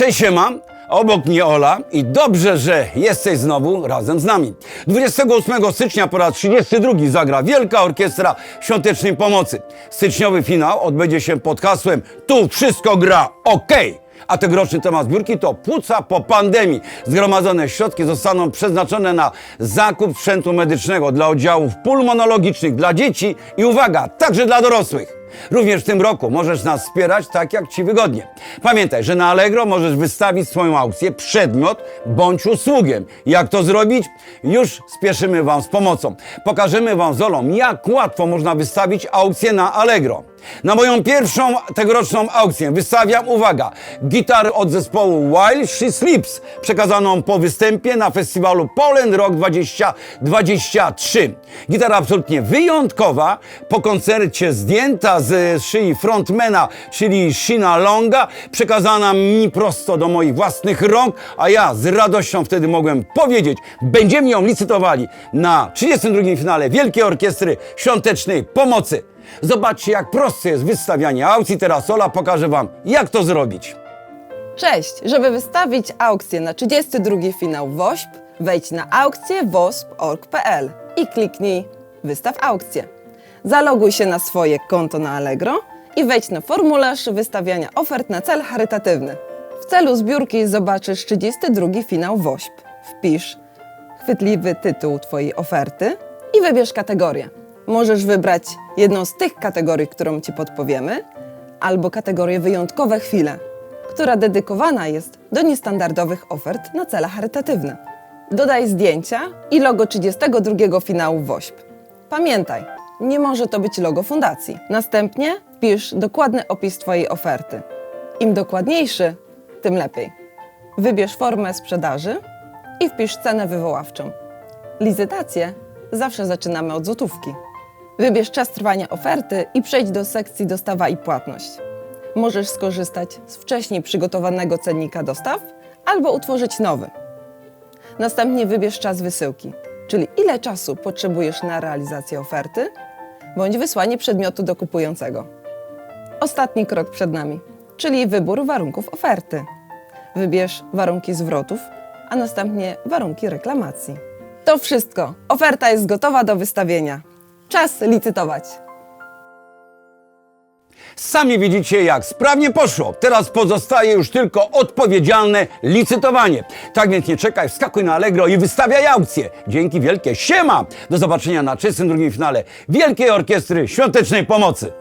Cześć siema, obok mnie Ola i dobrze, że jesteś znowu razem z nami. 28 stycznia po raz 32 zagra Wielka Orkiestra Świątecznej Pomocy. Styczniowy finał odbędzie się pod hasłem Tu wszystko gra OK. A tegoroczny temat zbiórki to płuca po pandemii. Zgromadzone środki zostaną przeznaczone na zakup sprzętu medycznego dla oddziałów pulmonologicznych dla dzieci i uwaga, także dla dorosłych. Również w tym roku możesz nas wspierać tak, jak Ci wygodnie. Pamiętaj, że na Allegro możesz wystawić swoją aukcję, przedmiot bądź usługę. Jak to zrobić? Już spieszymy Wam z pomocą. Pokażemy Wam z Olą, jak łatwo można wystawić aukcję na Allegro. Na moją pierwszą tegoroczną aukcję wystawiam, uwaga, gitarę od zespołu While She Sleeps, przekazaną po występie na festiwalu Poland Rock 2023. Gitara absolutnie wyjątkowa, po koncercie zdjęta z szyi frontmana, czyli Shina Longa, przekazana mi prosto do moich własnych rąk, a ja z radością wtedy mogłem powiedzieć, będziemy ją licytowali na 32. finale Wielkiej Orkiestry Świątecznej Pomocy. Zobaczcie, jak proste jest wystawianie aukcji. Teraz Ola pokaże Wam, jak to zrobić. Cześć! Żeby wystawić aukcję na 32 finał WOŚP, wejdź na aukcję i kliknij Wystaw aukcję. Zaloguj się na swoje konto na Allegro i wejdź na formularz wystawiania ofert na cel charytatywny. W celu zbiórki zobaczysz 32 finał WOŚP. Wpisz chwytliwy tytuł Twojej oferty i wybierz kategorię. Możesz wybrać jedną z tych kategorii, którą Ci podpowiemy, albo kategorię Wyjątkowe chwile, która dedykowana jest do niestandardowych ofert na cele charytatywne. Dodaj zdjęcia i logo 32 finału WOŚP. Pamiętaj, nie może to być logo fundacji. Następnie wpisz dokładny opis Twojej oferty. Im dokładniejszy, tym lepiej. Wybierz formę sprzedaży i wpisz cenę wywoławczą. Licytację zawsze zaczynamy od złotówki. Wybierz czas trwania oferty i przejdź do sekcji dostawa i płatność. Możesz skorzystać z wcześniej przygotowanego cennika dostaw albo utworzyć nowy. Następnie wybierz czas wysyłki, czyli ile czasu potrzebujesz na realizację oferty bądź wysłanie przedmiotu do kupującego. Ostatni krok przed nami, czyli wybór warunków oferty. Wybierz warunki zwrotów, a następnie warunki reklamacji. To wszystko. Oferta jest gotowa do wystawienia. Czas licytować. Sami widzicie, jak sprawnie poszło. Teraz pozostaje już tylko odpowiedzialne licytowanie. Tak więc nie czekaj, wskakuj na Allegro i wystawiaj aukcję. Dzięki wielkie. Siema! Do zobaczenia na 32. finale Wielkiej Orkiestry Świątecznej Pomocy.